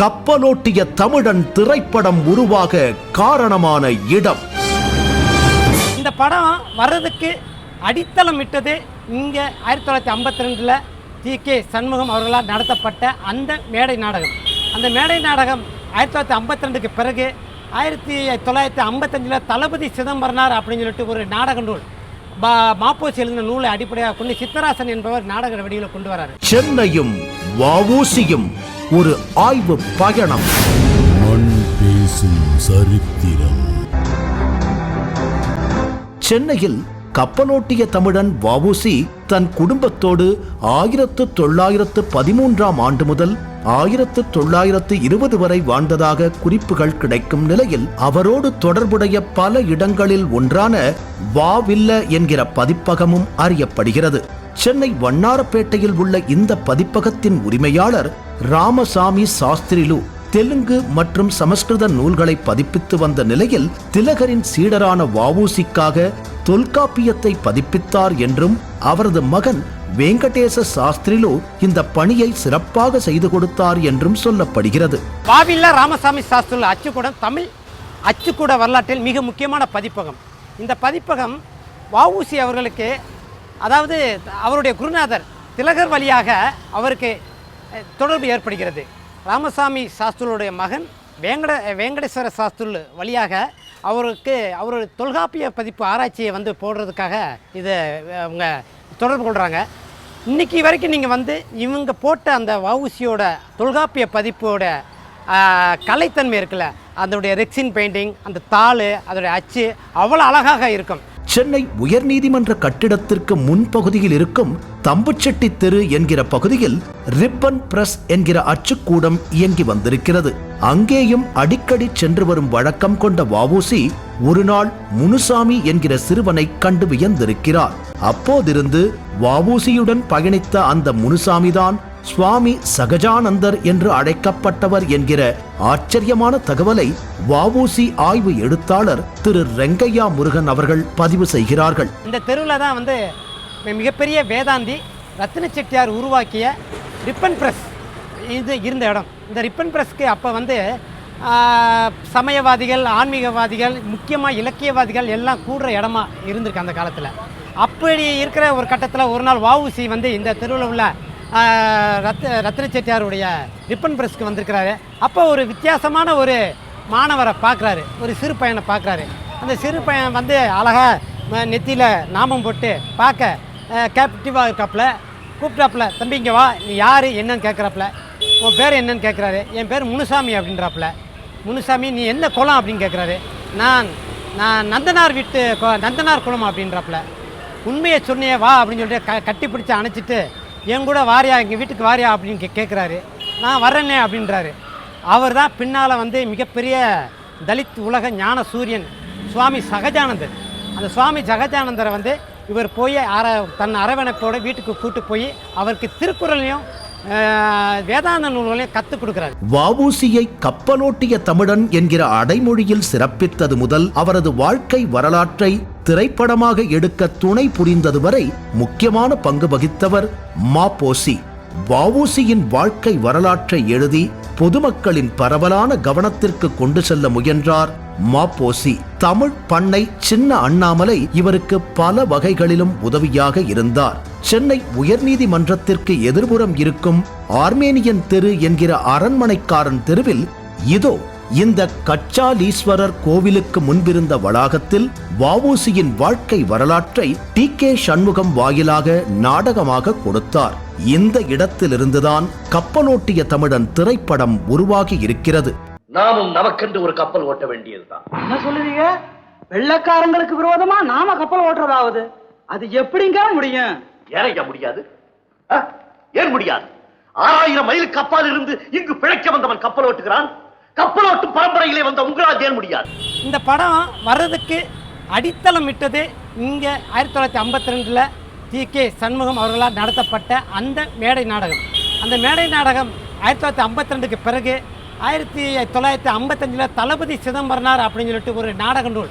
கப்பலோட்டிய தமிழன் திரைப்படம் உருவாக காரணமான இடம். இந்த படம் வர்றதுக்கு அடித்தளம் இட்டது இங்கே ஆயிரத்தி தொள்ளாயிரத்தி ஐம்பத்தி ரெண்டில் டி. கே. சண்முகம் அவர்களால் நடத்தப்பட்ட அந்த மேடை நாடகம். அந்த மேடை நாடகம் ஆயிரத்தி தொள்ளாயிரத்தி ஐம்பத்தி ரெண்டுக்கு பிறகு ஆயிரத்தி தொள்ளாயிரத்தி ஐம்பத்தஞ்சில் தளபதி சிதம்பரனார் அப்படின்னு சொல்லிட்டு ஒரு நாடக நூல் பா மாப்போசி எழுதின நூலை அடிப்படையாக கொண்டு சித்தராசன் என்பவர் நாடக வடிவில் கொண்டு வராரு. சென்னையும் வஉசியும் ஒரு ஆய்வு பயணம். மண் பேசும் சரித்திரம். சென்னையில் கப்பலோட்டிய தமிழன் வஉசி தன் குடும்பத்தோடு ஆயிரத்து தொள்ளாயிரத்து பதிமூன்றாம் ஆண்டு முதல் ஆயிரத்து தொள்ளாயிரத்து இருபது வரை வாழ்ந்ததாக குறிப்புகள் கிடைக்கும் நிலையில் அவரோடு தொடர்புடைய பல இடங்களில் ஒன்றான வாவில்ல என்கிற பதிப்பகமும் அறியப்படுகிறது. சென்னை வண்ணாரப்பேட்டையில் உள்ள இந்த பதிப்பகத்தின் உரிமையாளர் ராமசாமி சாஸ்திரிலு தெலுங்கு மற்றும் சமஸ்கிருத நூல்களை பதிப்பித்து வந்த நிலையில் திலகரின் சீடரான வாவூசிக்காக தொல்காப்பியத்தை பதிப்பித்தார் என்றும் அவரது மகன் வெங்கடேச சாஸ்திரிலு இந்த பணியை சிறப்பாக செய்து கொடுத்தார் என்றும் சொல்லப்படுகிறது. வாவில்ல ராமசாமி சாஸ்திரில அச்சுக்கூடம் தமிழ் அச்சுக்கூட வரலாற்றில் மிக முக்கியமான பதிப்பகம். இந்த பதிப்பகம் வாவூசி அவர்களுக்கு அதாவது அவருடைய குருநாதர் திலகர் வழியாக அவருக்கு தொடர்பு ஏற்படுகிறது. ராமசாமி சாஸ்திரியுடைய மகன் வேங்கட வேங்கடேஸ்வர சாஸ்திரி வழியாக அவருக்கு அவர் தொல்காப்பிய பதிப்பு ஆராய்ச்சியை வந்து போடுறதுக்காக இதை அவங்க தொடர்பு கொள்கிறாங்க இன்றைக்கி வரைக்கும் நீங்கள் வந்து இவங்க போட்ட அந்த வவுசியோட தொல்காப்பிய பதிப்போட கலைத்தன்மை இருக்குல்ல அதனுடைய ரெக்ஸின் பெயிண்டிங் அந்த தாள் அதோடைய அச்சு அவ்வளோ அழகாக இருக்கும். சென்னை உயர்நீதிமன்ற கட்டிடத்திற்கு முன்பகுதியில் இருக்கும் தம்புச்செட்டி தெரு என்கிற பகுதியில் ரிப்பன் பிரஸ் என்கிற அச்சுக்கூடம் இயங்கி வந்திருக்கிறது. அங்கேயும் அடிக்கடி சென்று வரும் வழக்கம் கொண்ட வவுசி ஒரு நாள் முனுசாமி என்கிற சிறுவனை கண்டு வியந்திருக்கிறார். அப்போதிருந்து வவுசியுடன் பயணித்த அந்த முனுசாமிதான் சுவாமி சகஜானந்தர் என்று அழைக்கப்பட்டவர் என்கிற ஆச்சரியமான தகவலை வாவூசி ஆய்வு எழுத்தாளர் திரு ரெங்கையா முருகன் அவர்கள் பதிவு செய்கிறார்கள். இந்த தெருவில் தான் வந்து மிகப்பெரிய வேதாந்தி ரத்தின செட்டியார் உருவாக்கிய ரிப்பன் பிரஸ் இது இருந்த இடம். இந்த ரிப்பன் பிரஸ்க்கு அப்போ வந்து சமயவாதிகள் ஆன்மீகவாதிகள் முக்கியமாக இலக்கியவாதிகள் எல்லாம் கூடுற இடமா இருந்திருக்கு அந்த காலத்தில். அப்படி இருக்கிற ஒரு கட்டத்தில் ஒரு நாள் வாவுசி வந்து இந்த தெருவில் உள்ள ரத்த ரத்ன செட்டியாருடைய ரிப்பன் பிரஸ்க்கு வந்திருக்கிறாரு. அப்போ ஒரு வித்தியாசமான ஒரு மாணவரை பார்க்குறாரு. ஒரு சிறு பையனை பார்க்குறாரு. அந்த சிறு பையன் வந்து அழகாக நெத்தியில் நாமம் போட்டு பார்க்க கேப்டிவாக இருக்காப்புல. கூப்பிட்டாப்புல தம்பி இங்கே வா. நீ யார்? என்னன்னு கேட்குறாப்புல உன் பேர் என்னன்னு கேட்குறாரு என் பேர் முனுசாமி அப்படின்றாப்புல. முனுசாமி நீ என்ன குளம்? அப்படின்னு கேட்குறாரு நான் நான் நந்தனார் வீட்டு நந்தனார் குளம் அப்படின்றாப்புல. உண்மையை சொன்னியே வா அப்படின்னு சொல்லிட்டு க கட்டி பிடிச்சி அணைச்சிட்டு என் கூட வாரியா எங்கள் வீட்டுக்கு வாரியா அப்படின்னு கே கேட்குறாரு நான் வர்றேனே அப்படின்றாரு. அவர் தான் பின்னால் வந்து மிகப்பெரிய தலித் உலக ஞான சூரியன் சுவாமி சகஜானந்தர் அந்த சுவாமி சகஜானந்தரை வந்து இவர் போய் அர தன் அரவணைப்போடு வீட்டுக்கு கூட்டு போய் அவருக்கு திருக்குறளையும் வேதாந்த நூல்களையும் கற்றுக் கொடுக்குறாரு. வஉசியை கப்பலோட்டிய தமிழன் என்கிற அடைமொழியில் சிறப்பித்தது முதல் அவரது வாழ்க்கை வரலாற்றை திரைப்படமாக எடுக்க துணை புரிந்தது வரை முக்கியமான பங்கு வகித்தவர் மாபோசி வவுசியின் வாழ்க்கை வரலாற்றை எழுதி பொதுமக்களின் பரவலான கவனத்திற்கு கொண்டு செல்ல முயன்றார் மாப்போசி. தமிழ் பண்ணை சின்ன அண்ணாமலை இவருக்கு பல வகைகளிலும் உதவியாக இருந்தார். சென்னை உயர்நீதிமன்றத்திற்கு எதிர்புறம் இருக்கும் ஆர்மேனியன் தெரு என்கிற அரண்மனைக்காரன் தெருவில் இதோ இந்த கச்சாலீஸ்வரர் கோவிலுக்கு முன்பிருந்த வளாகத்தில் வஉசியின் வாழ்க்கை வரலாற்றை டி கே சண்முகம் வாயிலாக நாடகமாக கொடுத்தார். இந்த இடத்திலிருந்துதான் கப்பலோட்டிய தமிழன் திரைப்படம் உருவாகி இருக்கிறது. நாமும் நமக்கென்று ஒரு கப்பல் ஓட்ட வேண்டியதுதான். என்ன சொல்லுவீங்க வெள்ளக்காரங்களுக்கு விரோதமா நாம கப்பல் ஓட்டுறதாவது? அது எப்படிங்க முடியும்? ஏனைய முடியாது? ஏன் முடியாது? ஆறாயிரம் மைல் கப்பால் இருந்து இங்கு பிழைக்க வந்தவன் கப்பல் ஓட்டுகிறான் கப்பல் ஓட்டும் பரம்பரையிலே வந்த உங்களால் ஏன் முடியாது? இந்த படம் வர்றதுக்கு அடித்தளம் இட்டது இங்கே ஆயிரத்தி தொள்ளாயிரத்தி ஐம்பத்தி ரெண்டில் டி கே சண்முகம் அவர்களால் நடத்தப்பட்ட அந்த மேடை நாடகம். அந்த மேடை நாடகம் ஆயிரத்தி தொள்ளாயிரத்தி ஐம்பத்தி ரெண்டுக்கு பிறகு ஆயிரத்தி தொள்ளாயிரத்தி ஐம்பத்தஞ்சில் தளபதி சிதம்பரனார் அப்படின்னு சொல்லிட்டு ஒரு நாடக நூல்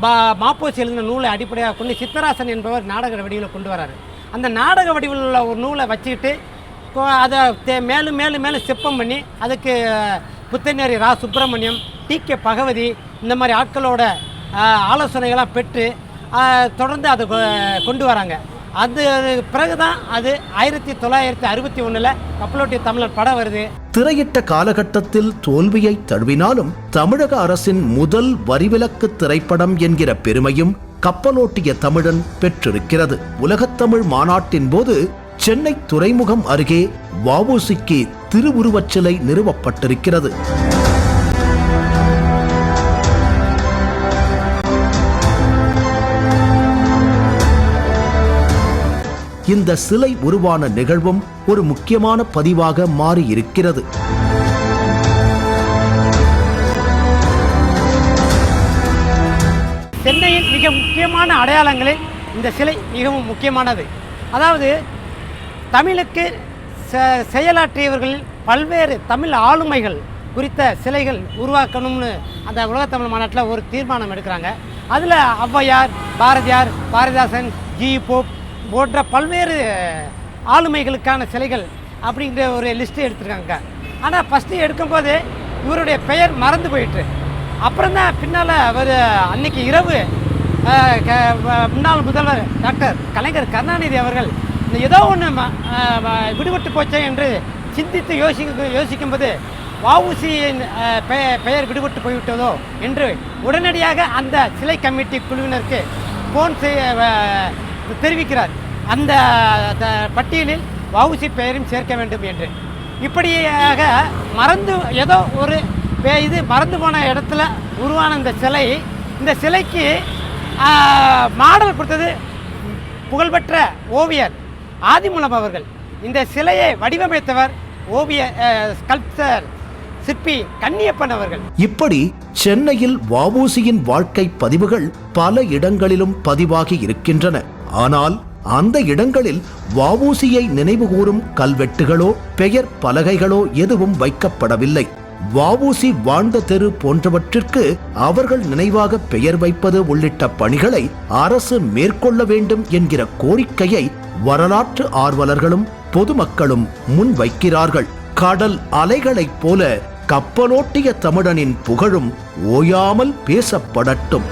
பா மாப்போசி எழுதின நூலை அடிப்படையாக கொண்டு சித்தராசன் என்பவர் நாடக வடிவில் கொண்டு வராரு. அந்த நாடக வடிவில் உள்ள ஒரு நூலை வச்சுக்கிட்டு அதை தே- மேலும் மேலும் மேலும் சிற்பம் பண்ணி அதுக்கு புத்தநேரி ரா. சுப்பிரமணியம் டி. கே. பகவதி இந்த மாதிரி ஆட்களோட ஆலோசனைகளாக பெற்று தொடர்ந்து அதை கொ- கொண்டு வராங்க. அது பிறகு தான் அது ஆயிரத்தி தொள்ளாயிரத்தி அறுபத்தி ஒன்றில் கப்பலோட்டிய தமிழர் படம் வருது. திரையிட்ட காலகட்டத்தில் தோல்வியை தழுவினாலும் தமிழக அரசின் முதல் வரிவிலக்கு திரைப்படம் என்கிற பெருமையும் கப்பலோட்டிய தமிழன் பெற்றிருக்கிறது. உலகத்தமிழ் மாநாட்டின் போது சென்னை துறைமுகம் அருகே வஉசிக்கு திருவுருவச் சிலை நிறுவப்பட்டிருக்கிறது. இந்த சிலை உருவான நிகழ்வும் ஒரு முக்கியமான பதிவாக மாறியிருக்கிறது. சென்னையின் மிக முக்கியமான அடையாளங்களில் இந்த சிலை மிகவும் முக்கியமானது. அதாவது தமிழுக்கு செ- பல்வேறு தமிழ் ஆளுமைகள் குறித்த சிலைகள் உருவாக்கணும்னு அந்த உலகத்தமிழ் மாநாட்டில் ஒரு தீர்மானம் எடுக்கிறாங்க. அதில் ஔவையார் பாரதியார் பாரதிதாசன் ஜி. போப் போன்ற பல்வேறு ஆளுமைகளுக்கான சிலைகள் அப்படிங்கிற ஒரு லிஸ்ட்டு எடுத்துருக்காங்க. ஆனால் ஃபஸ்ட்டு எடுக்கும்போது இவருடைய பெயர் மறந்து போயிட்டு. அப்புறம் தான் பின்னால் அவர் அன்னைக்கு இரவு க- முன்னாள் முதல்வர் டாக்டர் கலைஞர் கருணாநிதி அவர்கள் ஏதோ ஒன்று விடுபட்டு போச்சே என்று சிந்தித்து யோசிக்க யோசிக்கும்போது வஉசியின் அஹ், பெ- பெயர் விடுபட்டு போய்விட்டதோ என்று உடனடியாக அந்த சிலை கமிட்டி குழுவினருக்கு ஃபோன் செய்ய தெரிவிக்கிறார். அந்த த- பட்டியலில் வவுசி பெயரும் சேர்க்க வேண்டும் என்று. இப்படியாக மறந்து ஏதோ ஒரு இது மறந்து போன இடத்துல உருவான இந்த சிலை இந்த சிலைக்கு மாடல் கொடுத்தது புகழ்பெற்ற ஓவியர் ஆதிமூலம் அவர்கள். இந்த சிலையை வடிவமைத்தவர் ஓவிய ஸ்கல்ப்சர் சிற்பி கன்னியப்பன் அவர்கள். இப்படி சென்னையில் வாவூசியின் வாழ்க்கை பதிவுகள் பல இடங்களிலும் பதிவாகி இருக்கின்றன. ஆனால் அந்த இடங்களில் வாவூசியை நினைவுகூரும் கல்வெட்டுகளோ பெயர் பலகைகளோ எதுவும் வைக்கப்படவில்லை. வாவூசி வாழ்ந்த தெரு போன்றவற்றிற்கு அவர்கள் நினைவாக பெயர் வைப்பது உள்ளிட்ட பணிகளை அரசு மேற்கொள்ள வேண்டும் என்கிற கோரிக்கையை வரலாற்று ஆர்வலர்களும் பொதுமக்களும் முன்வைக்கிறார்கள். கடல் அலைகளைப் போல கப்பலோட்டிய தமிழனின் புகழும் ஓயாமல் பேசப்படட்டும்.